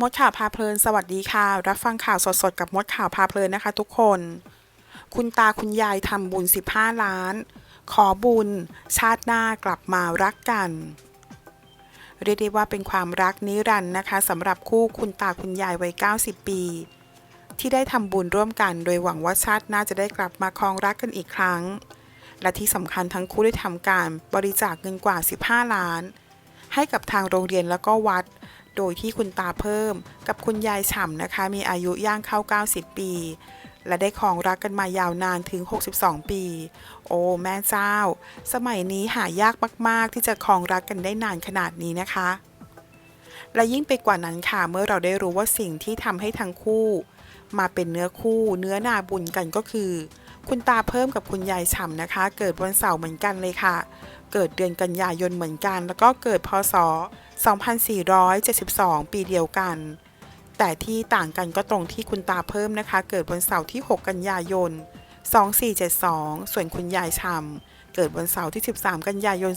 มดข่าวพาเพลิน สวัสดีค่ะ รับฟังข่าวสดๆ กับมดข่าวพาเพลินนะคะ ทุกคน คุณตาคุณยายทำบุญ 15 ล้าน ขอบุญ ชาติหน้ากลับมารักกัน เรียกได้ว่าเป็นความรักนิรันดร์นะคะสำหรับคู่คุณตาคุณยายวัย 90 ปี ที่ได้ทำบุญร่วมกัน โดยหวังว่าชาติหน้าจะได้กลับมาครองรักกันอีกครั้ง และที่สำคัญทั้งคู่ได้ทำการบริจาคเงินกว่า 15 ล้าน ให้กับทางโรงเรียนแล้วก็วัด โดยที่คุณตาเพิ่ม กับคุณยายฉ่ำนะคะ มีอายุย่างเข้า 90 ปี และได้ครองรักกันมายาวนานถึง 62 ปี โอ้แม่เจ้า สมัยนี้หายากมาก ๆ ที่จะครองรักกันได้นานขนาดนี้นะคะ และยิ่งไปกว่านั้นค่ะ เมื่อเราได้รู้ว่าสิ่งที่ทำให้ทั้งคู่ มาเป็นเนื้อคู่เนื้อนาบุญกันก็คือ คุณตาเพิ่มกับคุณยายฉ่ำนะคะ เกิดวันเสาร์เหมือนกันเลยค่ะ เกิดเดือนกันยายนเหมือนกัน แล้วก็เกิดพศ 2472 ปีเดียวกัน แต่ที่ต่างกันก็ตรงที่คุณตาเพิ่มนะคะ เกิดวันเสาร์ที่ 6 กันยายน 2472 ส่วนคุณยายฉ่ำเกิดวันเสาร์ที่ 13 กันยายน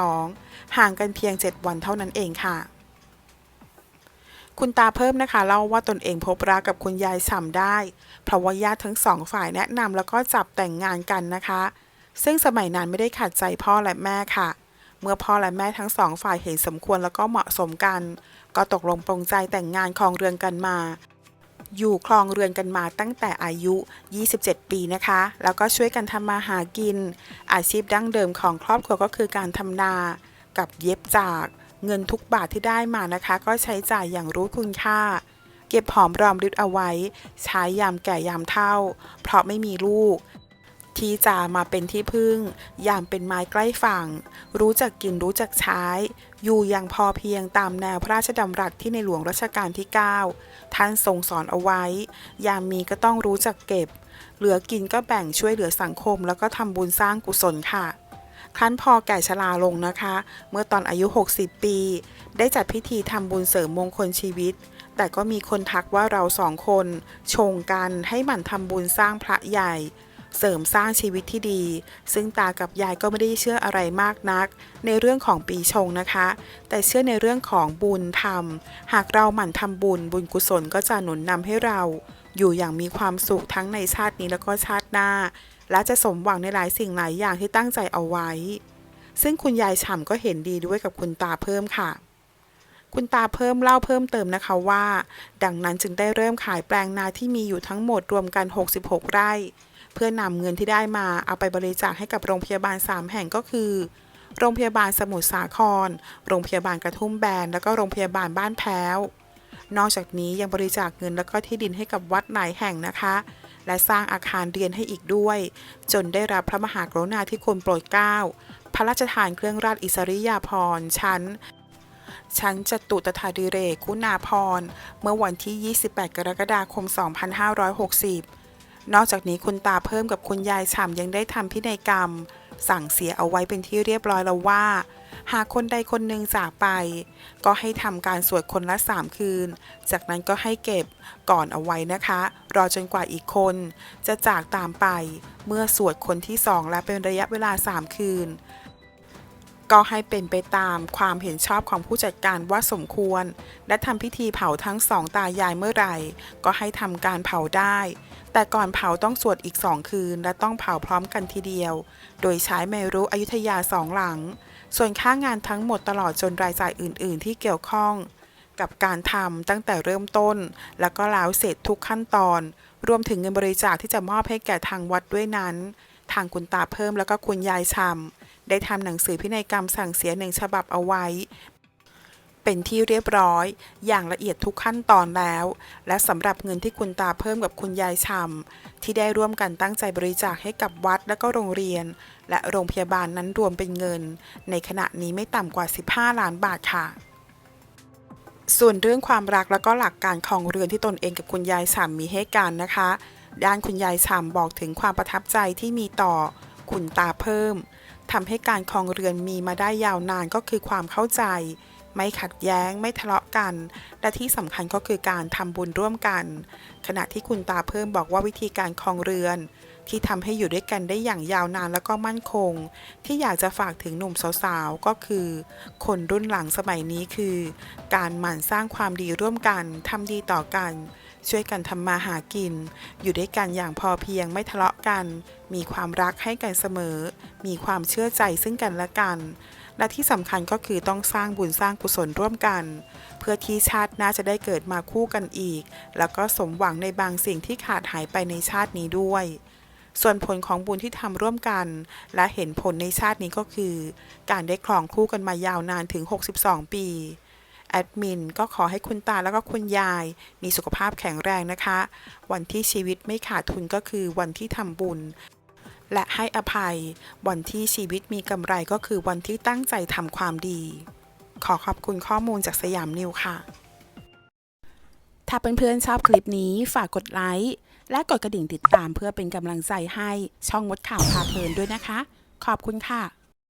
2472 ห่างกันเพียง 7 วันเท่านั้นเองค่ะคุณตาเพิ่มนะคะเล่าว่าตนเองพบรักกับคุณยายฉ่ำได้ เพราะว่าญาติทั้งสองฝ่ายแนะนำแล้วก็จับแต่งงานกันนะคะ ซึ่งสมัยนั้นไม่ได้ขัดใจพ่อและแม่ค่ะ เมื่อพ่อและแม่ทั้งสองฝ่ายเห็นสมควรแล้วก็เหมาะสมกัน ก็ตกลงปรงใจแต่งงานครองเรือนกันมา อยู่ครองเรือนกันมาตั้งแต่อายุ 27 ปีนะคะ แล้วก็ช่วยกันทำมาหากิน อาชีพดั้งเดิมของครอบครัวก็คือการทำนา กับเย็บจากเงินทุกบาทที่ได้มานะคะ ก็ใช้จ่ายอย่างรู้คุณค่า เก็บหอมรอมริบเอาไว้ ใช้ยามแก่ยามเฒ่า เพราะไม่มีลูก ที่จะมาเป็นที่พึ่ง ยามเป็นไม้ใกล้ฝั่ง รู้จักกินรู้จักใช้ อยู่อย่างพอเพียงตามแนวพระราชดำรัสที่ในหลวงรัชกาลที่ 9 ท่านทรงสอนเอาไว้ ยามมีก็ต้องรู้จักเก็บ เหลือกินก็แบ่งช่วยเหลือสังคม แล้วก็ทำบุญสร้างกุศลค่ะครั้นพอแก่ชราลงนะคะ เมื่อตอนอายุ 60 ปี ได้จัดพิธีทำบุญเสริมมงคลชีวิต แต่ก็มีคนทักว่าเราสองคน ชงกันให้หมั่นทำบุญสร้างพระใหญ่ เสริมสร้างชีวิตที่ดี ซึ่งตากับยายก็ไม่ได้เชื่ออะไรมากนัก ในเรื่องของปีชงนะคะ แต่เชื่อในเรื่องของบุญธรรม หากเราหมั่นทำบุญบุญกุศลก็จะหนุนนำให้เราอยู่อย่างมีความสุขทั้งในชาตินี้แล้วก็ชาติหน้า และจะสมหวังในหลายสิ่งหลายอย่างที่ตั้งใจเอาไว้ ซึ่งคุณยายฉ่ำก็เห็นดีด้วยกับคุณตาเพิ่มค่ะ คุณตาเพิ่มเล่าเพิ่มเติมนะคะว่า ดังนั้นจึงได้เริ่มขายแปลงนาที่มีอยู่ทั้งหมดรวมกัน 66 ไร่ เพื่อนำเงินที่ได้มาเอาไปบริจาคให้กับโรงพยาบาล 3 แห่งก็คือ โรงพยาบาลสมุทรสาคร โรงพยาบาลกระทุ่มแบน แล้วก็โรงพยาบาลบ้านแพ้วนอกจากนี้ยังบริจาคเงินแล้วก็ที่ดินให้กับวัดหลายแห่งนะคะ และสร้างอาคารเรียนให้อีกด้วย จนได้รับพระมหากรุณาธิคุณโปรดเกล้า พระราชทานเครื่องราชอิสริยาภรณ์ชั้น ชั้นจตุตถาดิเรกคุณาพรณ์เมื่อวันที่ 28 กรกฎาคม 2560 นอกจากนี้คุณตาเพิ่มกับคุณยายฉ่ำยังได้ทำพินัยกรรม สั่งเสียเอาไว้เป็นที่เรียบร้อยแล้วว่า หากคนใดคนหนึ่งจากไป ก็ให้ทำการสวดคนละสามคืน จากนั้นก็ให้เก็บก่อนเอาไว้นะคะ รอจนกว่าอีกคน จะจากตามไป เมื่อสวดคนที่สองและเป็นระยะเวลาสามคืน ก็ให้เป็นไปตามความเห็นชอบของผู้จัดการว่าสมควร และทำพิธีเผาทั้งสองตายายเมื่อไหร่ ก็ให้ทำการเผาได้ แต่ก่อนเผาต้องสวดอีกสองคืน และต้องเผาพร้อมกันทีเดียว โดยใช้เมรุอยุธยาสองหลัง ส่วนค่างานทั้งหมดตลอดจนรายจ่ายอื่น ๆ ที่เกี่ยวข้อง กับการทำตั้งแต่เริ่มต้น แล้วก็แล้วเสร็จทุกขั้นตอน รวมถึงเงินบริจาคที่จะมอบให้แก่ทางวัดด้วยนั้น ทางคุณตาเพิ่มแล้วก็คุณยายชำ ได้ทำหนังสือพินัยกรรมสั่งเสียหนึ่งฉบับเอาไว้ เป็นที่เรียบร้อย อย่างละเอียดทุกขั้นตอนแล้ว และสำหรับเงินที่คุณตาเพิ่มกับคุณยายชำที่ได้ร่วมกันตั้งใจบริจาคให้กับวัดและก็โรงเรียน และโรงพยาบาลนั้นรวมเป็นเงิน ในขณะนี้ไม่ต่ำกว่า 15 ล้านบาทค่ะส่วนเรื่องความรักแล้วก็หลักการของเรือนที่ตนเองกับคุณยายฉ่ำมีให้การนะคะ ด้านคุณยายฉ่ำบอกถึงความประทับใจที่มีต่อคุณตาเพิ่ม ทำให้การครองเรือนมีมาได้ยาวนานก็คือความเข้าใจ ไม่ขัดแย้ง ไม่ทะเลาะกัน และที่สำคัญก็คือการทำบุญร่วมกัน ขณะที่คุณตาเพิ่มบอกว่าวิธีการครองเรือน ที่ทำให้อยู่ด้วยกันได้อย่างยาวนานแล้วก็มั่นคง ที่อยากจะฝากถึงหนุ่มสาวๆก็คือ คนรุ่นหลังสมัยนี้คือ การหมั่นสร้างความดีร่วมกันทำดีต่อกัน ช่วยกันทำมาหากิน อยู่ด้วยกันอย่างพอเพียงไม่ทะเลาะกัน มีความรักให้กันเสมอ มีความเชื่อใจซึ่งกันและกัน และที่สำคัญก็คือต้องสร้างบุญสร้างกุศลร่วมกัน เพื่อที่ชาติหน่าจะได้เกิดมาคู่กันอีก แล้วก็สมหวังในบางสิ่งที่ขาดหายไปในชาตินี้ด้วยส่วนผลของบุญที่ทำร่วมกัน และเห็นผลในชาตินี้ก็คือ การได้ครองคู่กันมายาวนานถึง 62 ปี แอดมินก็ขอให้คุณตาแล้วก็คุณยาย มีสุขภาพแข็งแรงนะคะ วันที่ชีวิตไม่ขาดทุนก็คือวันที่ทำบุญ และให้อภัย วันที่ชีวิตมีกำไรก็คือวันที่ตั้งใจทำความดี ขอขอบคุณข้อมูลจากสยามนิวค่ะ ถ้าเพื่อนๆชอบคลิปนี้ฝากกดไลค์และกดกระดิ่งติดตามเพื่อเป็นกำลังใจให้ช่องมดข่าวพาเพลินด้วยนะคะ ขอบคุณค่ะ